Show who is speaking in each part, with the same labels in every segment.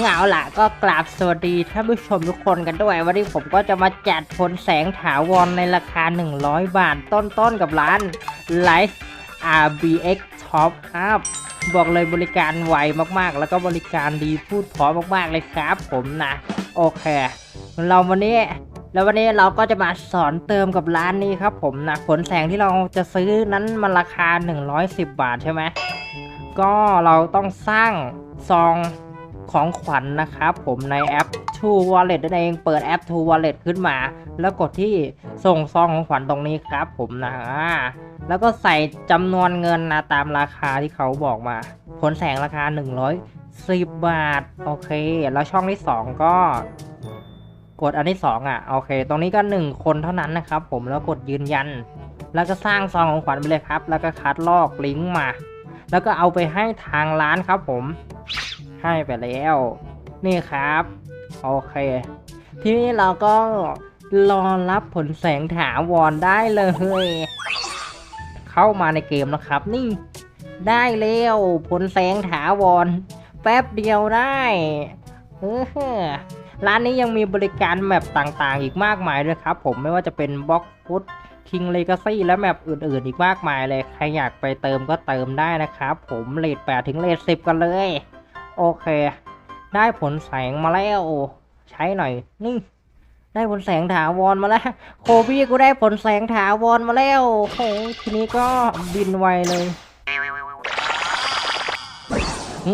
Speaker 1: เหงาล่ะก็กราบสวัสดีท่านผู้ชมทุกคนกันด้วย วันนี้ผมก็จะมาจัดผลแสงถาวรในราคา 100 บาท ต้นๆกับร้าน Life RBX Top Up บอกเลยบริการไวมากๆ แล้วก็บริการดีพูดพราะมากๆเลยครับผมนะ โอเค เราวันนี้แล้ววันนี้เราก็จะมาสอนเติมกับร้านนี้ครับผมนะผลแสงที่เราจะซื้อนั้นมันราคา 110 บาทใช่ไหมก็เราต้องสร้างซอง ของขวัญนะครับผมในแอป True Wallet นั่นเองเปิดแอป True Wallet ขึ้นมา แล้วกดที่ส่งซองของขวัญตรงนี้ครับผมนะแล้วก็ใส่จำนวนเงินนะตามราคาที่เขาบอกมา ผลแสงราคา 110 บาท โอเค แล้วช่องที่ 2 ก็กดอันที่2อะโอเค ตรงนี้ก็ 1 คนเท่านั้นนะครับผมแล้วกดยืนยัน แล้วก็สร้างซองของขวัญไปเลยครับ แล้วก็คัดลอกลิงก์มา แล้วก็เอาไปให้ทางร้านครับผม ให้ไปแล้ว นี่ครับ โอเค ทีนี้เราก็รอรับผลแสงถาวรได้เลย เข้ามาในเกมนะครับ นี่ ได้แล้วผลแสงถาวร แป๊บเดียวได้เออร้านนี้ยังมีบริการแมปต่างๆ อีกมากมายด้วยครับผมไม่ว่าจะเป็นบล็อกฟุตคิงเลกาซี่และแมปอื่นๆ อีกมากมายเลย ใครอยากไปเติมก็เติมได้นะครับ ผมเลท8ถึงเลท10กันเลย โอเค ได้ผลแสงมาแล้ว ใช้หน่อย นี่ ได้ผลแสงถาวรมาแล้ว โคบี้กูได้ผลแสงถาวรมาแล้วโอ้โหทีนี้ก็บินไวเลย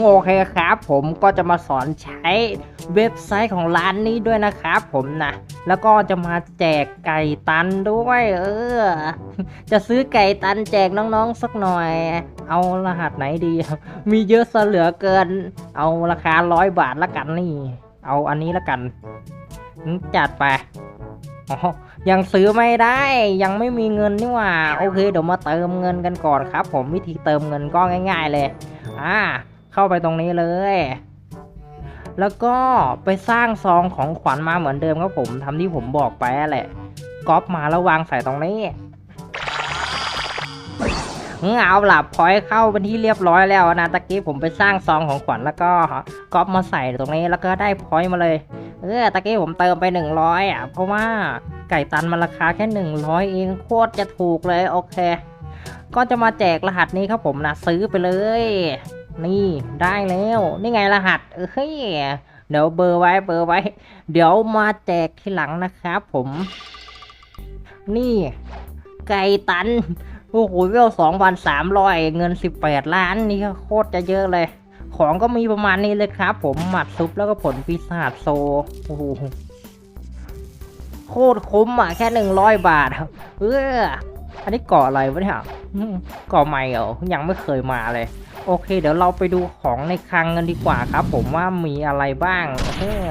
Speaker 1: โอเคครับ ผมก็จะมาสอนใช้เว็บไซต์ของร้านนี้ด้วยนะครับผมนะ แล้วก็จะมาแจกไก่ตันด้วย เออ จะซื้อไก่ตันแจกน้องๆสักหน่อย เอารหัสไหนดี มีเยอะซะเหลือเกิน เอาราคาร้อยบาทละกันนี่ เอาอันนี้ละกัน จัดไปยังซื้อไม่ได้ยังไม่มีเงินนี่หว่า โอเค เดี๋ยวมาเติมเงินกันก่อนครับ ผมวิธีเติมเงินก็ง่าย ๆเลย อ่า เข้าไปตรงนี้เลย แล้วก็ไปสร้างซองของขวัญมาเหมือนเดิมครับผมทำที่ผมบอกไปแหละก๊อปมาแล้ววางใส่ตรงนี้เอาล่ะพอยเข้าเป็นที่เรียบร้อยแล้วนะตะกี้ผมไปสร้างซองของขวัญแล้วก็ก๊อปมาใส่ตรงนี้แล้วก็ได้พอยมาเลยเออตะกี้ผมเติมไป 100อะเพราะว่าไก่ตันมันราคาแค่ 100 เองโคตรจะถูกเลยโอเค ก็จะมาแจกรหัสนี้ครับผมนะซื้อไปเลย นี่ได้แล้ว นี่ไงรหัสเอ้ยเดี๋ยวเบอร์ไว้เบอร์ไว้ เดี๋ยวมาแจกทีหลังนะครับผม นี่ ไก่ตัน โอ้โหเวลสองพันสามร้อยเงินสิบแปดล้านนี่โคตรจะเยอะเลย ของก็มีประมาณนี้เลยครับ ผมหมัดซุปแล้วก็ผลปีศาจโซโอ้โหโคตรคุ้มอะแค่หนึ่งร้อยบาทเอออันนี้เกาะอะไรวะเนี่ย กาะใหม่เหรอยังไม่เคยมาเลย โอเค เดี๋ยวเราไปดูของในคลังกันดีกว่าครับ ผมว่ามีอะไรบ้างเออ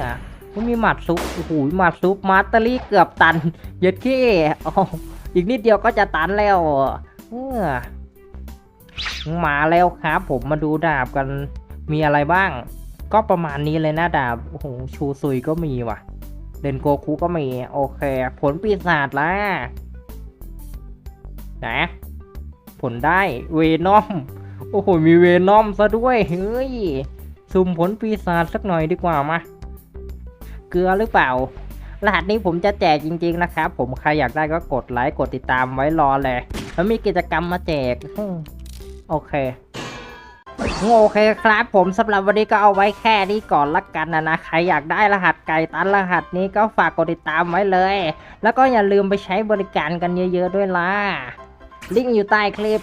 Speaker 1: มีหมัดซุปโอ้โหหมัดซุปมาสเตอรี่เกือบตันเย็ดขี้อ๋ออีกนิดเดียวก็จะตันแล้วเออมาแล้วครับ ผมมาดูดาบกันมีอะไรบ้าง ก็ประมาณนี้เลยนะดาบโอ้โหชูซุยก็มีว่ะเดนโกคุก็มี โอเค ผลปีศาจละนะ ผลได้เวนอม โอ้โห มีเวนอมซะด้วย เฮ้ย สุ่มผลปีศาจสักหน่อยดีกว่ามา เกลือหรือเปล่า รหัสนี้ผมจะแจกจริง ๆ นะครับ ผมใครอยากได้ก็กดไลค์กดติดตามไว้รอเลย แล้วมีกิจกรรมมาแจก โอเคโอเคครับผมสำหรับวันนี้ก็เอาไว้แค่นี้ก่อนละกันนะนะใครอยากได้รหัสไก่ตันรหัสนี้ก็ฝากกดติดตามไว้เลย แล้วก็อย่าลืมไปใช้บริการกันเยอะ ๆ ด้วยล่ะ ลิงก์อยู่ใต้คลิป